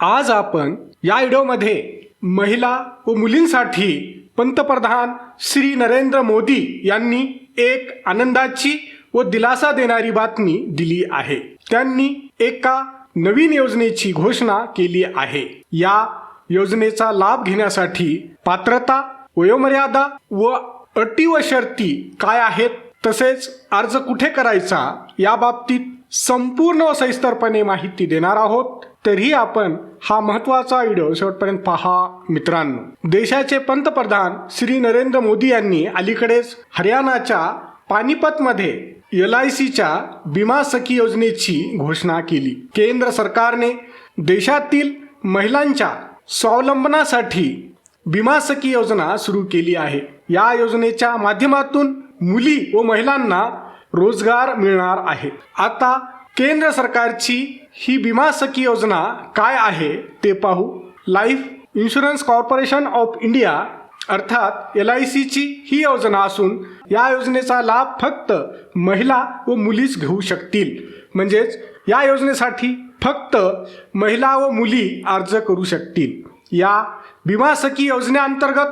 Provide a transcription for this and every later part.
आज आपण या व्हिडिओमध्ये महिला व मुलींसाठी पंतप्रधान श्री नरेंद्र मोदी यांनी एक आनंदाची व दिलासा देणारी बातमी दिली आहे. त्यांनी एका नवीन योजनेची घोषणा केली आहे. या योजनेचा लाभ घेण्यासाठी पात्रता वयोमर्यादा व अटी व शर्ती काय आहेत तसेच अर्ज कुठे करायचा या बाबतीत संपूर्ण व सविस्तरपणे माहिती देणार आहोत. तरीही आपण हा महत्त्वाचा व्हिडिओ शेवटपर्यंत पहा मित्रांनो. देशाचे पंतप्रधान श्री नरेंद्र मोदी यांनी अलीकडेच हरियाणाच्या पानिपतमध्ये एल आय सीच्या विमा सखी योजनेची घोषणा केली. केंद्र सरकारने देशातील महिलांच्या स्वावलंबनासाठी विमा सखी योजना सुरू केली आहे. या योजनेच्या माध्यमातून मुली व महिलांना रोजगार मिळणार आहे. आता केंद्र सरकारची ही विमा सखी योजना काय आहे ते पाहू. Life insurance corporation of India अर्थात एल आय सीची ही योजना असून या योजनेचा लाभ फक्त महिला व मुलीच घेऊ शकतील. म्हणजेच या योजनेसाठी फक्त महिला व मुली अर्ज करू शकतील. या विमा सखी योजनेअंतर्गत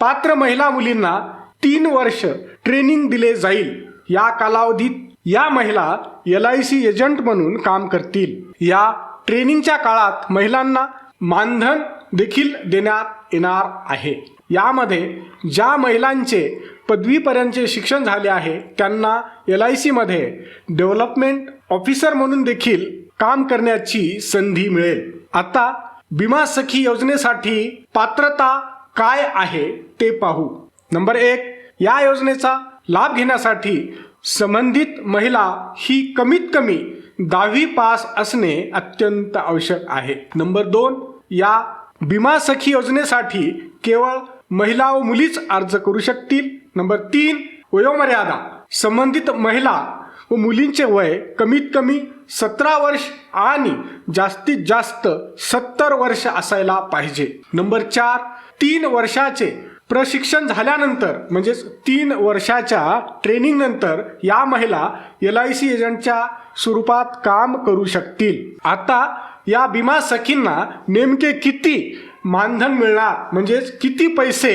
पात्र महिला मुलींना तीन वर्ष ट्रेनिंग दिले जाईल. या कालावधीत या महिला एल आय सी एजंट म्हणून काम करतील. या ट्रेनिंगच्या काळात महिलांना मानधन देखील देण्यात येणार आहे. यामध्ये ज्या महिलांचे पदवीपर्यंतचे शिक्षण झाले आहे त्यांना एल आय सीमध्ये डेव्हलपमेंट ऑफिसर म्हणून देखील काम करण्याची संधी मिळेल. आता विमा सखी योजनेसाठी पात्रता काय आहे ते पाहू. नंबर एक या योजनेचा लाभ घेण्यासाठी संबंधित महिला ही कमीत कमी दहावी पास असणे अत्यंत आवश्यक आहे. नंबर दोन या विमा सखी योजनेसाठी केवळ महिला व मुलीच अर्ज करू शकतील. नंबर तीन वयोमर्यादा संबंधित महिला व मुलींचे वय कमीत कमी सतरा वर्ष आणि जास्तीत जास्त सत्तर वर्ष असायला पाहिजे. नंबर चार तीन वर्षाचे प्रशिक्षण झाल्यानंतर म्हणजेच तीन वर्षाच्या ट्रेनिंगनंतर या महिला एल आय सी एजंटच्या स्वरूपात काम करू शकतील. आता या विमा सखींना नेमके किती मानधन मिळणार म्हणजेच किती पैसे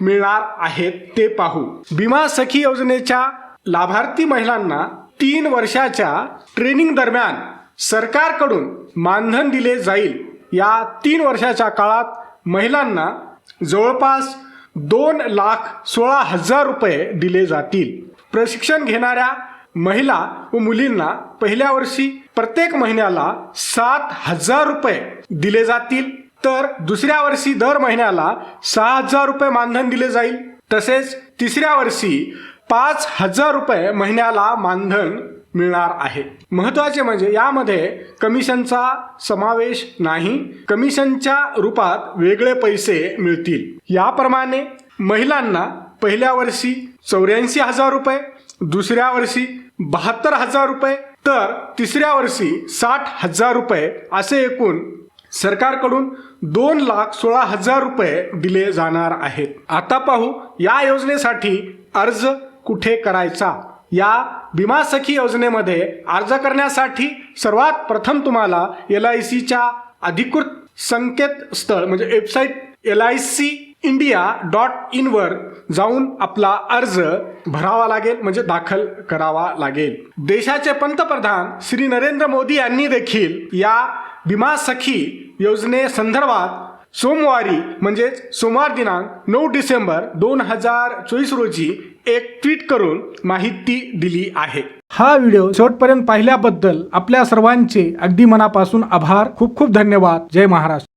मिळणार आहेत ते पाहू. विमा सखी योजनेच्या लाभार्थी महिलांना तीन वर्षाच्या ट्रेनिंग दरम्यान सरकारकडून मानधन दिले जाईल. या तीन वर्षाच्या काळात महिलांना जवळपास दोन लाख सोळा हजार रुपये दिले जातील. प्रशिक्षण घेणाऱ्या महिला व मुलींना पहिल्या वर्षी प्रत्येक महिन्याला सात हजार रुपये दिले जातील. तर दुसऱ्या वर्षी दर महिन्याला सहा हजार रुपये मानधन दिले जाईल. तसेच तिसऱ्या वर्षी पाच हजार रुपये महिन्याला मानधन मिळणार आहे. महत्त्वाचे म्हणजे यामध्ये कमिशनचा समावेश नाही. कमिशनच्या रूपात वेगळे पैसे मिळतील. याप्रमाणे महिलांना पहिल्या वर्षी चौऱ्याऐंशी हजार रुपये दुसऱ्या वर्षी बहात्तर हजार रुपये तर तिसऱ्या वर्षी साठ हजार रुपये असे एकूण सरकारकडून दोन लाख सोळा हजार रुपये दिले जाणार आहेत. आता पाहू या योजनेसाठी अर्ज कुठे करायचा? या विमा सखी योजनेमध्ये अर्ज करण्यासाठी सर्वात प्रथम तुम्हाला एल आय सीच्या अधिकृत संकेतस्थळ म्हणजे website L I C India dot इनवर जाऊन आपला अर्ज भरावा लागेल म्हणजे दाखल करावा लागेल. देशाचे पंतप्रधान श्री नरेंद्र मोदी यांनी देखील या विमा सखी योजनेसंदर्भात सोमवारी म्हणजेच सोमवार दिनांक नऊ डिसेंबर दोन हजार चोवीस रोजी एक ट्विट करून माहिती दिली आहे. हा व्हिडिओ शेवटपर्यंत पाहिल्याबद्दल आपल्या सर्वांचे अगदी मनापासून आभार. खूप खूप धन्यवाद. जय महाराष्ट्र.